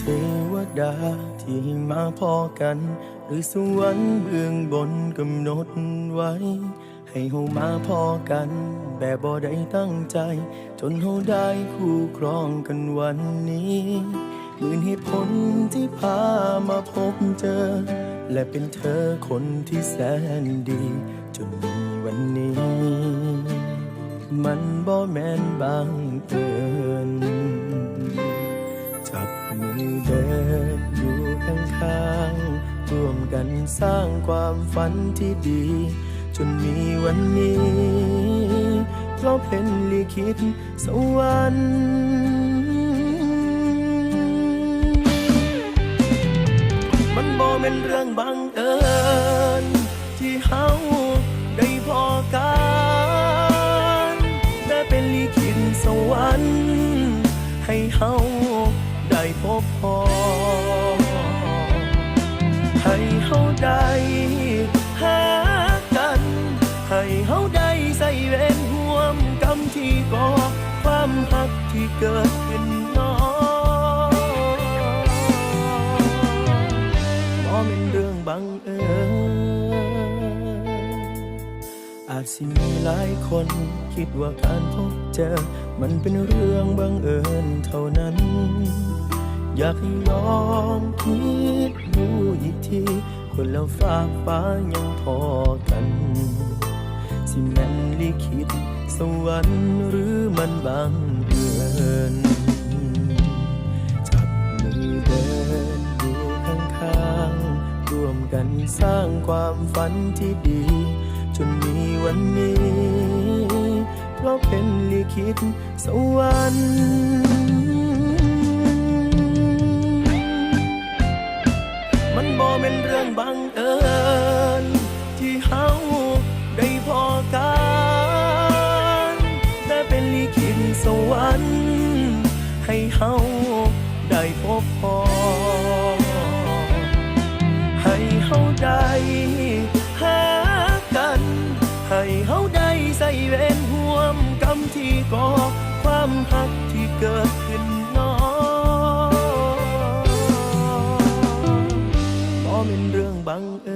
เทวดาที่มาพอกัน หรือสวรรค์เบื้องบนกำหนดไว้ ให้เฮามาพอกัน แบบบ่ได้ตั้งใจ จนเฮาได้คู่ครองกันวันนี้มื่นเหตุผลที่พามาพบเจอ และเป็นเธอคนที่แสนดี จนมีวันนี้ มันบ่แม่นบางเอิญจับมือเดินอยู่ข้างๆร่วมกันสร้างความฝันที่ดี จนมีวันนี้ เพราะเป็นลิขิตสวรรค์มันบ่เป็นเรื่องบังเอิญที่เฮาได้พอกันแต่เป็นลิขิตสวรรค์ให้เฮา ใส่เวรห่วมกรรมที่ก่อความหักที่เกิดขึ้นน้อบ่เป็นเรื่องบังเอิญอาจสิมีหลายคนคิดว่าการพบเจอ มันเป็นเรื่องบังเอิญเท่านั้น อยากให้ลองคิดดูอีกที คนแล้วฝากฟ้ายังพอกัน สิแม่น ลิขิตสวรรค์หรือมันบังเอิญจับมือเดินอยู่ข้างๆร่วมกันสร้างความฝันที่ดี จนมีวันนี้ เพราะเป็นลิขิตสวรรค์มันบ่เป็นเรื่องบังเอิญที่เฮาได้พอ เฮาได้พบพอ ให้เฮาได้หากัน ให้เฮาได้ใส่เวรห่วมกรรมที่ก่อความหักที่เกิดขึ้นน้อบ่เป็นเรื่องบังเอิญ